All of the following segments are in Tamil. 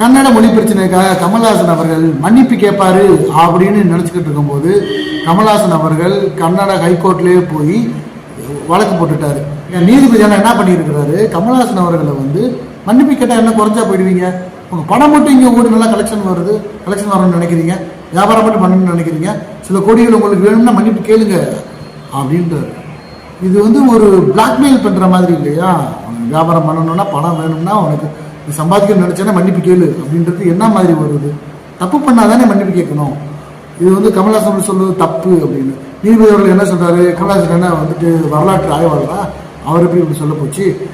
கன்னட மொழி பிரச்சனைக்காக கமல்ஹாசன் அவர்கள் மன்னிப்பு கேட்பாரு அப்படின்னு நினச்சிக்கிட்டு இருக்கும்போது கமல்ஹாசன் அவர்கள் கன்னட ஹைகோர்ட்லேயே போய் வழக்கு போட்டுட்டாரு. ஏன் நீதிபதி என்ன பண்ணியிருக்கிறாரு? கமல்ஹாசன் அவர்களை வந்து மன்னிப்பு கேட்டால் என்ன குறைஞ்சா போயிடுவீங்க? உங்கள் பணம் மட்டும் இங்கே ஓடி நல்லா கலெக்ஷன் வருது. கலெக்ஷன் வரணும்னு நினைக்கிறீங்க. வியாபாரம் மட்டும் பண்ணணும்னு நினைக்கிறீங்க. சில கோடிகள் உங்களுக்கு வேணும்னா மன்னிப்பு கேளுங்க அப்படின்றாரு. இது வந்து ஒரு பிளாக்மெயில் பண்ணுற மாதிரி இல்லையா? வியாபாரம் பண்ணணும்னா பணம் வேணும்னா உனக்கு சம்பாதிக்கணும்னு நினச்சேன்னா மன்னிப்பு கேளு அப்படின்றது என்ன மாதிரி வருது? தப்பு பண்ணாதானே மன்னிப்பு கேட்கணும். இது வந்து கமல்ஹாசன் சொல்றது தப்பு அப்படின்னு. நீதிபதி அவர்கள் என்ன சொல்றாரு? கமல்ஹாசன் என்ன வந்துட்டு வரலாற்று ஆய்வாளரா? அவர் எப்படி இப்படி சொல்ல போச்சு.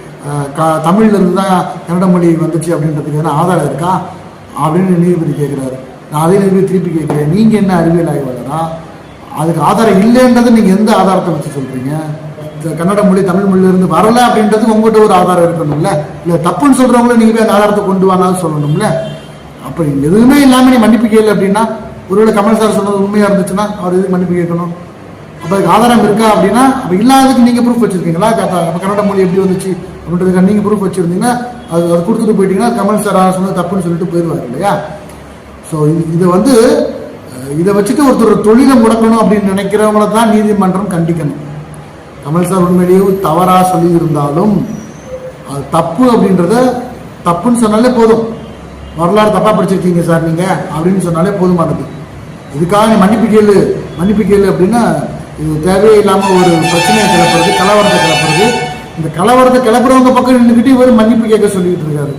க- தமிழ்ல இருந்து தான் கன்னட மொழி வந்துச்சு அப்படின்றதுக்கு எதனா ஆதாரம் இருக்கா? அப்படின்னு நீதிபதி கேட்குறாரு நான் அதே நீதிபதி திருப்பி கேட்குறேன் நீங்க என்ன அறிவியல் ஆய்வாளரா? அதுக்கு ஆதாரம் இல்லைன்றது நீங்க எந்த ஆதாரத்தை வச்சு சொல்றீங்க? கன்னட மொழி தமிழ் மொழியிலிருந்து வரல அப்படின்றது உங்கள்கிட்ட ஒரு ஆதாரம் இருக்கணும்ல? இல்லை தப்புன்னு சொல்கிறவங்களும் நீங்கள் போய் அந்த ஆதாரத்தை கொண்டு வானாலும் சொல்லணும்ல? அப்படி எதுவுமே இல்லாமல் நீ மன்னிப்பு கேளு அப்படின்னா ஒருவேளை கமல் சார் சொன்னது உண்மையாக இருந்துச்சுன்னா அவர் எதுக்கு மன்னிப்பு கேட்கணும்? அப்போ அதுக்கு ஆதாரம் இருக்கா அப்படின்னா அப்போ இல்லாததுக்கு நீங்கள் ப்ரூஃப் வச்சிருக்கீங்களா? கத்த- அப்ப கன்னட மொழி எப்படி வந்துச்சு? அப்படின்றதுக்கு நீங்கள் ப்ரூஃப் வச்சுருந்தீங்கன்னா அது அது கொடுத்துட்டு போயிட்டீங்கன்னா கமல் சார் சொன்னது தப்புன்னு சொல்லிட்டு போயிடுவார் இல்லையா? ஸோ இதை வந்து இதை வச்சுட்டு ஒருத்தர் தொழிலை முடக்கணும் அப்படின்னு நினைக்கிறவங்கள தான் நீதிமன்றம் கண்டிக்கணும். கமல் சார் உண்மையிலேயே தவறாக சொல்லி இருந்தாலும் அது தப்பு அப்படின்றத தப்புன்னு சொன்னாலே போதும். வரலாறு தப்பாக படிச்சிருக்கீங்க சார் நீங்கள் அப்படின்னு சொன்னாலே போதுமானது இதுக்காக நீ மன்னிப்பு கேளு மன்னிப்பு கேளு அப்படின்னா இது தேவையே இல்லாமல் ஒரு பிரச்சனையை கிளப்புறது கலவரத்தை கிளப்புறது. இந்த கலவரத்தை கிளப்புறவங்க பக்கம் நின்றுக்கிட்டு இவர் மன்னிப்பு கேட்க சொல்லிக்கிட்டு இருக்காரு.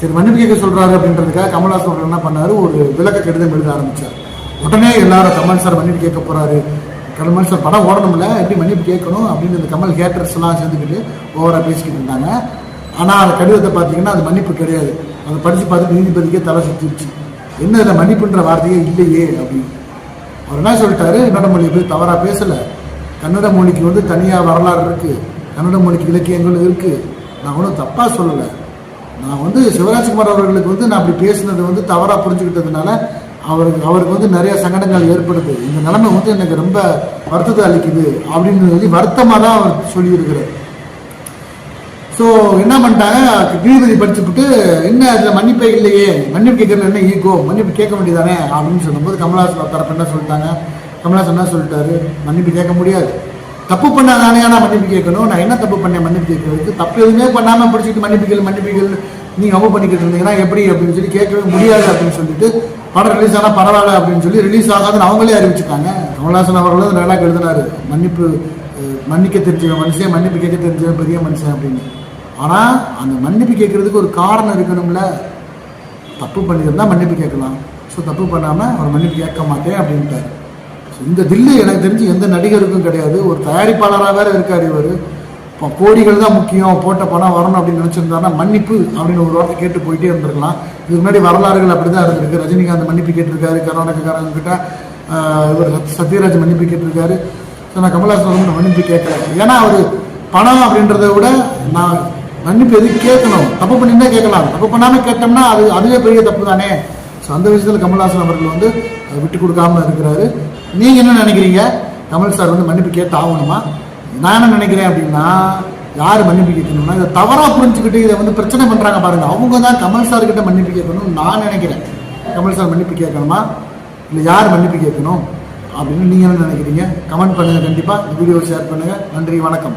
சரி மன்னிப்பு கேட்க சொல்கிறாரு அப்படின்றதுக்காக கமல்ஹாசன் அவர்கள் என்ன பண்ணார்? ஒரு விளக்க கடிதம் எழுத ஆரம்பித்தார் உடனே எல்லாரும் கமல் சார் மன்னிப்பு கேட்க போகிறாரு கமல் சார் படம் ஓடணும்ல எப்படி மன்னிப்பு கேட்கணும் அப்படின்னு இந்த கமல் ஹேட்டர்ஸ் எல்லாம் சேர்ந்துக்கிட்டு ஓவராக பேசிக்கிட்டு இருந்தாங்க. ஆனால் அந்த கடிதத்தை பார்த்தீங்கன்னா அது மன்னிப்பு கிடையாது. அதை படித்து பார்த்துட்டு நீதிபதிக்கே தலை சுற்றிடுச்சு என்ன இதில் மன்னிப்புன்ற வார்த்தையே இல்லையே அப்படின்னு. அவர் என்ன சொல்லிட்டாரு? கன்னட மொழியை போய் தவறாக பேசலை. கன்னட மொழிக்கு வந்து தனியாக வரலாறு இருக்குது கன்னட மொழிக்கு இலக்கியங்கள் இருக்குது நான் ஒன்றும் தப்பாக சொல்லலை. நான் வந்து சிவராஜ்குமார் அவர்களுக்கு வந்து நான் அப்படி பேசினது வந்து தவறாக புரிஞ்சுக்கிட்டதுனால அவருக்கு அவருக்கு வந்து நிறைய சங்கடங்கள் ஏற்படுது. இந்த நிலைமை வந்து எனக்கு ரொம்ப வருத்தத்தை அளிக்குது அப்படின்னு சொல்லி வருத்தமாக தான் அவர் சொல்லியிருக்கிறார். ஸோ என்ன பண்ணிட்டாங்க? நீதிபதி படிச்சுப்புட்டு என்ன அதில் மன்னிப்பே இல்லையே மன்னிப்பு கேட்கறது என்ன ஈகோ மன்னிப்பு கேட்க வேண்டியதானே அப்படின்னு சொல்லும்போது கமல்ஹாசன் தரப்பு என்ன சொல்லிட்டாங்க? கமல்ஹாசன் என்ன சொல்லிட்டாரு? மன்னிப்பு கேட்க முடியாது. தப்பு பண்ணாதானே நான் மன்னிப்பு கேட்கணும்? நான் என்ன தப்பு பண்ணேன் மன்னிப்பு கேட்கறதுக்கு? தப்பு எதுவுமே பண்ணாமல் பிடிச்சிட்டு மன்னிப்புகள் மன்னிப்புகள் நீங்கள் ரொம்ப பண்ணிக்கிட்டு இருந்தீங்கன்னா எப்படி அப்படின்னு சொல்லி கேட்கவே முடியாது அப்படின்னு சொல்லிட்டு படம் ரிலீஸ் ஆனால் பரவாயில்ல அப்படின்னு சொல்லி ரிலீஸ் ஆகாதுன்னு அவங்களே அறிவிச்சுட்டாங்க. கமல்ஹாசன் அவர்களும் நல்லா எழுதினாரு. மன்னிப்பு மன்னிக்க தெரிஞ்ச மனுஷன் மன்னிப்பு கேட்க தெரிஞ்ச பெரிய மனுஷன் அப்படின்னு. ஆனால் அந்த மன்னிப்பு கேட்கறதுக்கு ஒரு காரணம் இருக்கணும்ல. தப்பு பண்ணியிருந்தால் மன்னிப்பு கேட்கலாம். ஸோ தப்பு பண்ணாமல் அவர் மன்னிப்பு கேட்க மாட்டேன் அப்படின்ட்டார். இந்த தில்லு எனக்கு தெரிஞ்சு எந்த நடிகருக்கும் கிடையாது. ஒரு தயாரிப்பாளராக வேற இருக்கார் இவர். இப்போ கோடிகள் தான் முக்கியம். போட்ட பணம் வரணும் அப்படின்னு நினச்சிருந்தாருன்னா மன்னிப்பு அப்படின்னு ஒரு வார்த்தை கேட்டு போயிட்டே இருந்திருக்கலாம். இதுக்கு முன்னாடி வரலாறுகள் அப்படி தான் இருந்திருக்கு. ரஜினிகாந்த் மன்னிப்பு கேட்டிருக்காரு. கர்நாடகக்காரங்க கிட்ட இவர் சத்யராஜ் மன்னிப்பு கேட்டிருக்காரு. ஸோ நான் கமல்ஹாசன் வந்து மன்னிப்பு கேட்கல. ஏன்னா அவர் பணம் அப்படின்றத விட நான் மன்னிப்பு எதுக்கு கேட்கணும்? தப்பு பண்ணியிருந்தா கேட்கலாம். தப்பு பண்ணாமல் கேட்டோம்னா அது அதுவே பெரிய தப்பு தானே? ஸோ அந்த விஷயத்தில் கமல்ஹாசன் அவர்கள் வந்து விட்டு கொடுக்காம இருக்கிறாரு. நீங்கள் என்ன நினைக்கிறீங்க? கமல் சார் வந்து மன்னிப்பு கேட்டு ஆகணுமா நான் என்ன நினைக்கிறேன் அப்படின்னா யார் மன்னிப்பு கேட்கணும்னா இதை தவறாக புரிஞ்சுக்கிட்டு இதை வந்து பிரச்சனை பண்ணுறாங்க பாருங்கள் அவங்க தான் கமல் சார் கிட்ட மன்னிப்பு கேட்கணும்னு நான் நினைக்கிறேன். கமல் சார் மன்னிப்பு கேட்கணுமா? இல்லை யார் மன்னிப்பு கேட்கணும்? அப்படின்னு நீங்கள் என்ன நினைக்கிறீங்க? கமெண்ட் பண்ணுங்கள் கண்டிப்பாக இந்த வீடியோ ஷேர் பண்ணுங்கள் நன்றி வணக்கம்.